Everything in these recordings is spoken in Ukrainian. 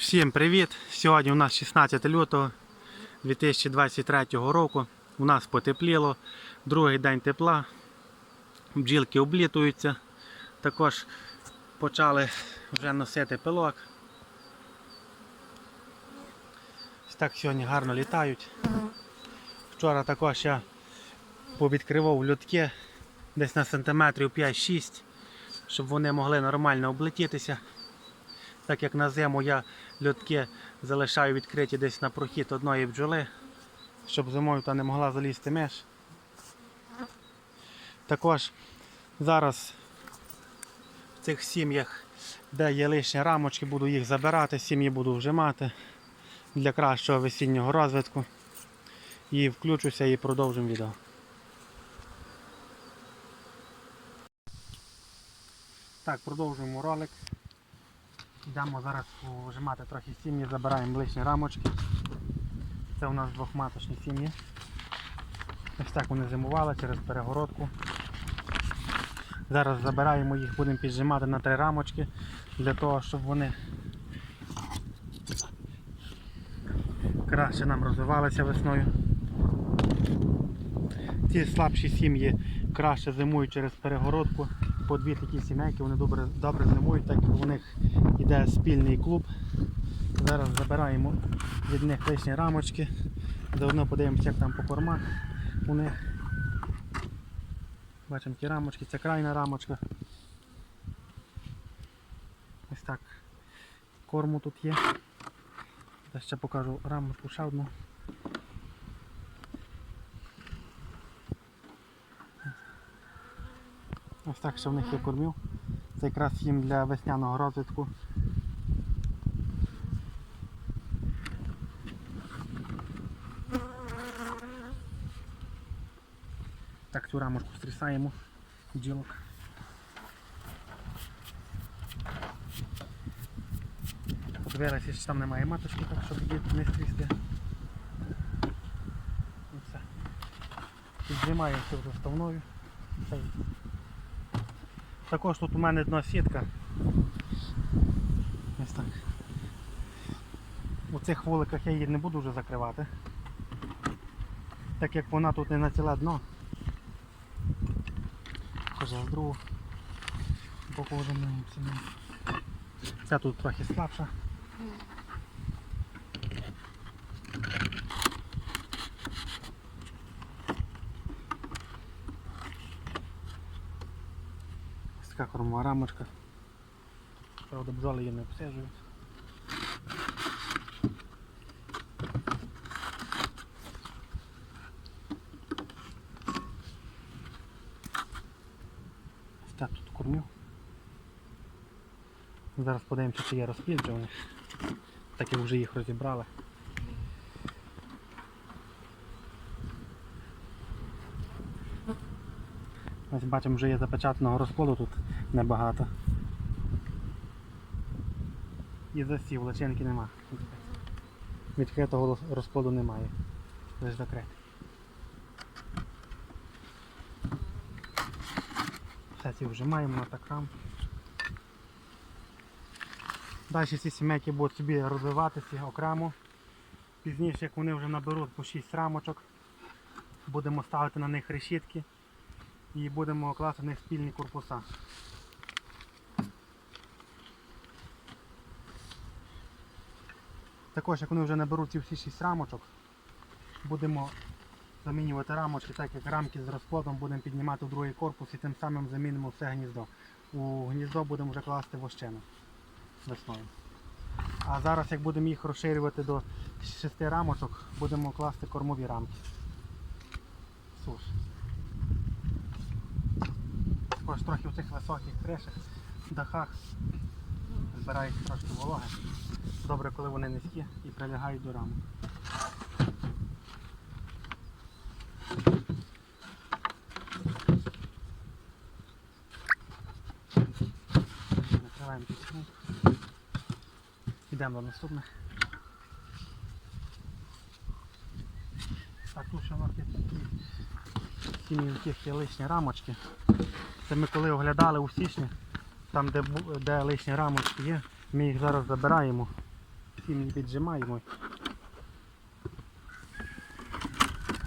Всім привіт! Сьогодні у нас 16 лютого 2023 року. У нас потепліло, другий день тепла, бджілки облітуються. Також почали вже носити пилок. Ось так сьогодні гарно літають. Вчора також я повідкривав льотки десь на сантиметрів 5-6, щоб вони могли нормально облетітися. Так як на зиму я льотки залишаю відкриті десь на прохід одної бджоли, щоб зимою та не могла залізти миш. Також зараз в цих сім'ях, де є лишні рамочки, буду їх забирати, сім'ї буду вжимати для кращого весіннього розвитку. І включуся і продовжимо відео. Так, продовжуємо ролик. Йдемо зараз вжимати трохи сім'ї, забираємо лишні рамочки. Це у нас двохматочні сім'ї. Ось так вони зимували через перегородку. Зараз забираємо їх, будемо піджимати на три рамочки для того, щоб вони краще нам розвивалися весною. Ці слабші сім'ї краще зимують через перегородку. По дві такі сімейки вони добре, добре зимують, так як у них йде спільний клуб. Зараз забираємо від них лишні рамочки. Заодно подивимося, як там по кормах у них. Бачимо ті рамочки, це крайня рамочка. Ось так. Корму тут є. Зараз ще покажу рамочку ще одну. Ось так ще в них є кормів. Це якраз їм для весняного розвитку. Так, цю рамочку стрісаємо ділок. Подивилися, що там немає маточки, так щоб її не стрісти. І все. Піджимаємо. Це також тут у мене одна сітка. Ось так. У цих вуликах я її не буду вже закривати. Так як вона тут не на ціле дно. Хоча з другого боку вже ми Ця тут трохи слабша. Така кормова рамочка. Правда, бджоли її не обсижують. Ось так тут кормю. Зараз подивимося, чи є у. Так як вже їх розібрали. Ось бачимо, вже є запечатаного розплоду тут небагато. І засів, личинки нема. Відкритого розплоду немає. Лише закритий. Все ці вжимаємо на такрам. Далі ці сімейки будуть собі розвиватися окремо. Пізніше, як вони вже наберуть по 6 рамочок, будемо ставити на них решітки і будемо класти в них спільні корпуса. Також, як вони вже наберуть ці всі 6 рамочок, будемо замінювати рамочки, так як рамки з розплодом будемо піднімати в другий корпус і тим самим замінимо все гніздо. У гніздо будемо вже класти вощину весною. А зараз, як будемо їх розширювати до 6 рамочок, будемо класти кормові рамки. Також трохи в цих високих кришах, дахах збирається трошки вологи. Добре, коли вони низькі і прилягають до рамок. Накриваємо піску. Йдемо до наступних. Так, тут ще у нас є такі є лишні рамочки. Це ми коли оглядали у січні, там де, де лишні рамочки є, ми їх зараз забираємо сім'ї піджимаємо.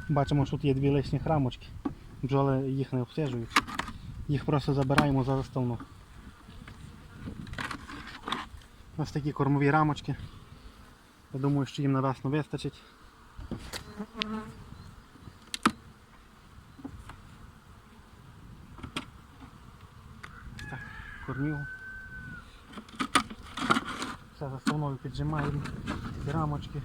Бачимо, що тут є дві лишні рамочки. Бджоли їх не обстежують. Їх просто забираємо за заставну. Ось такі кормові рамочки. Я думаю, що їм на вистачить. Ось Кормів. Все заставною піджимаємо ці рамочки.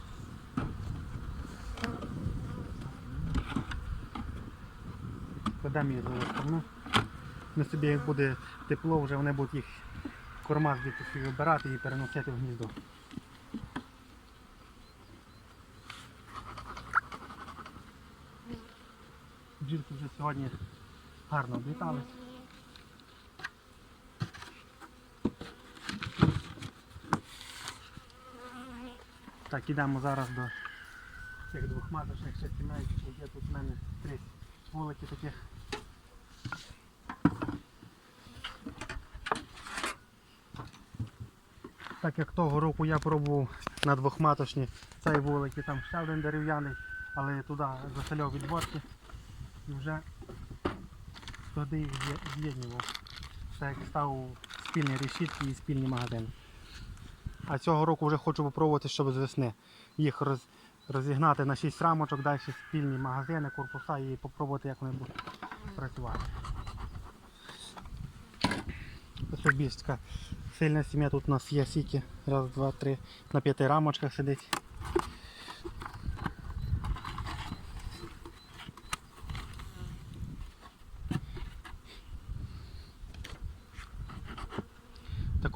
Кладемо їх за заставну. На собі як буде тепло, вже вони будуть їх корма звідти вибирати і переносити в гніздо. Бджілки вже сьогодні гарно облітались. Так, ідемо зараз до цих двох маточних сімей. Є тут в мене три вулики таких. Так як того року я пробував на двохматочні цей вулик і там ще один дерев'яний, але я туди заселяв відводки і вже туди їх з'є- з'єднував. Так як став спільні решітки і спільні магазини. А цього року вже хочу попробувати, щоб з весни їх роз, розігнати на 6 рамочок, далі спільні магазини, корпуса і попробувати, як вони будуть працювати. Ось більш така сильна сім'я тут у нас є сіки. Раз, два, три. На п'яти рамочках сидить.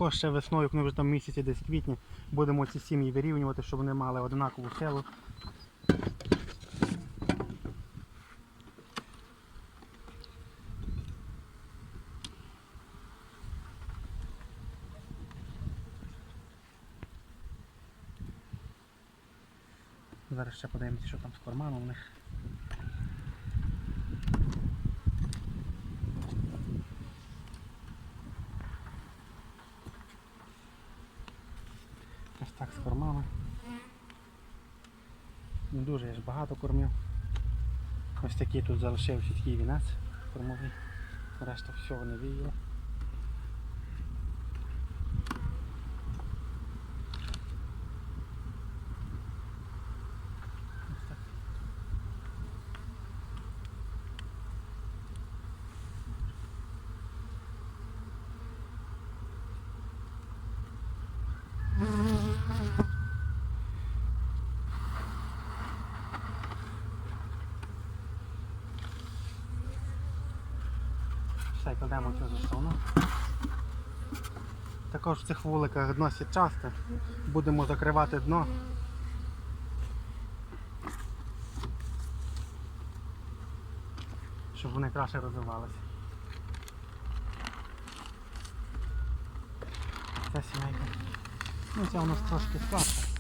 Також ще весною, коли вже там місяці десь квітні, будемо ці сім'ї вирівнювати, щоб вони мали однакову силу. Зараз ще подивимося, що там з кормами у них. Ось так з кормами. Не кормів. Ось такий тут залишився такий вінець кормовий. Решта всього не виїло. Ось так. Все, кладемо цю заставну. Також в цих вуликах дно сітчасте. Будемо закривати дно. Щоб вони краще розвивалися. Ця сімейка. Ну ця у нас трошки слабша.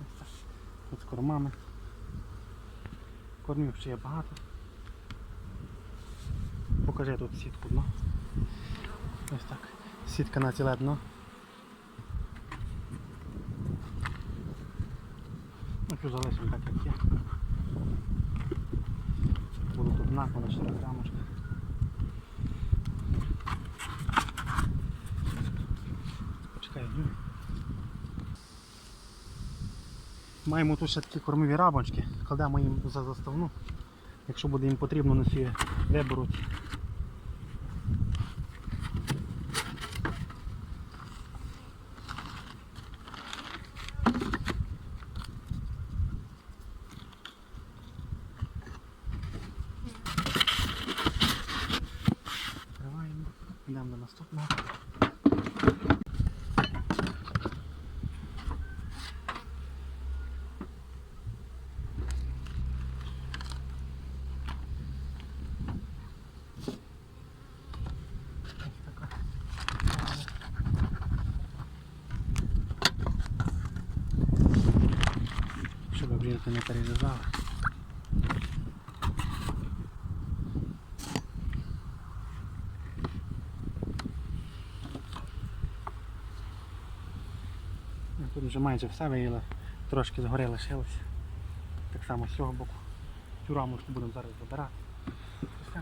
Ось так. Тут з кормами. Кормів ще є багато. Покажи тут сітку дно. Ось так. Сітка на ціле дно. Ну, залишимо так, як є. Буду тут накло на 4 рамочка. Почекай, ну. Маємо тут ще такі кормові рамочки, кладемо їм за заставну. Якщо буде їм потрібно, вони собі виберуть. Йдемо до наступного. Ось така. Брілки не перерізали. Ну, Тут вже майже все виїло, трошки згори лишилося. Так само з цього боку. Цю рамочку будемо зараз забирати. Все.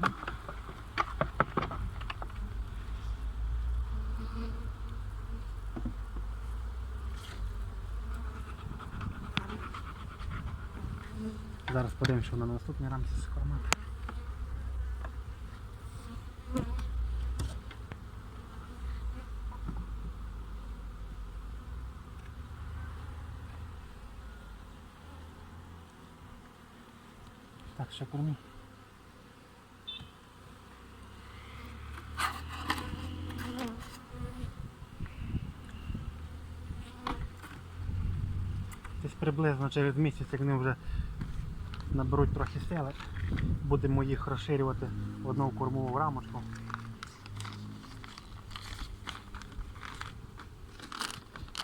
Зараз подивимося, що на наступній рамці з формату. Так, ще корму. Десь приблизно через місяць, як вони вже наберуть трохи сили, будемо їх розширювати в одну кормову рамочку.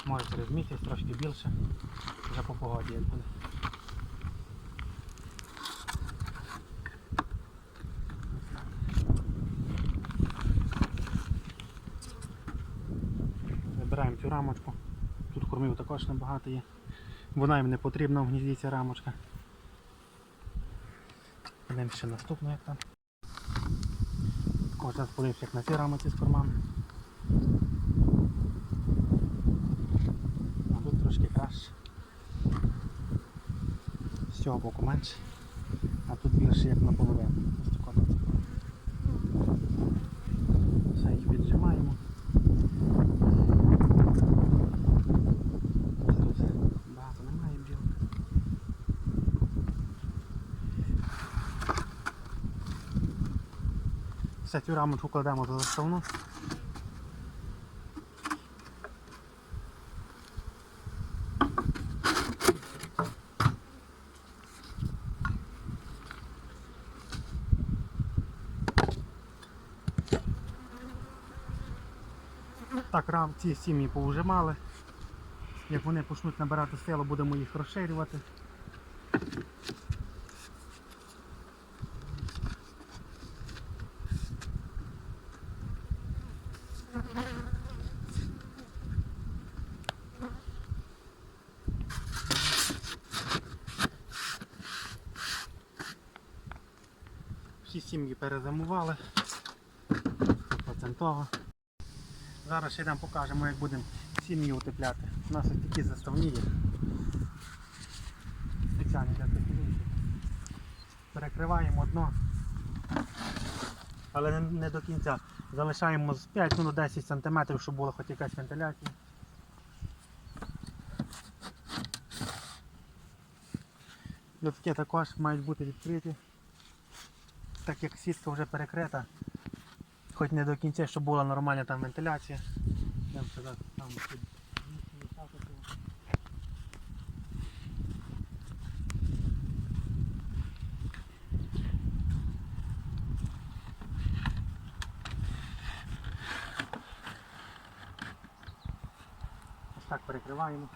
Може через місяць, трошки більше, вже по погоді як буде. Вибираємо цю рамочку. Тут кормів також небагато є. Вона їм не потрібна в гнізді ця рамочка. Подивимося ще наступну, як там. Ось зараз як на цій рамоці з формами. А тут трошки краще. З цього боку менше. А тут більше як наполовину. 50 рамочку кладемо до заставну. Так, рам ці сім'ї поужимали. Як вони почнуть набирати силу, будемо їх розширювати. Всі сім'ї перезимували. Процентово. Зараз ще йдемо покажемо, як будемо сім'ї утепляти. У нас ось такі заставні є. Спеціальні для таких виїздів. Перекриваємо дно. Але не, до кінця. Залишаємо з 5 ну, 10 см, щоб була хоч якась вентиляція. Льотки також мають бути відкриті. Так як сітка вже перекрита, хоч не до кінця, щоб була нормальна там вентиляція. Йдемо сюди, там. Ось так перекриваємо.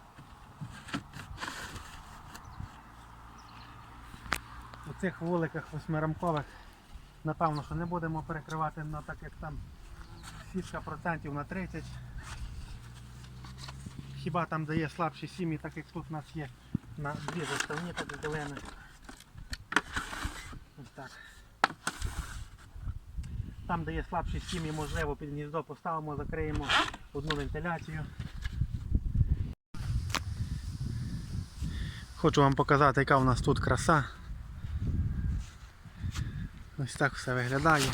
У цих вуликах восьмирамкових напевно, що не будемо перекривати, але так як там сітка процентів на 30. Хіба там дає слабші сім'ї, так як тут у нас є на дві заставні поділини. Ось так. Там, де є слабші сім'ї, можливо, під гніздо поставимо, закриємо одну вентиляцію. Хочу вам показати, яка у нас тут краса. Ось так все виглядає.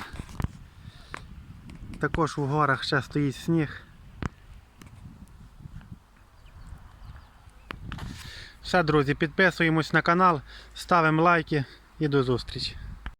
Також у горах ще стоїть сніг. Все, друзі, підписуємось на канал, ставимо лайки і до зустрічі.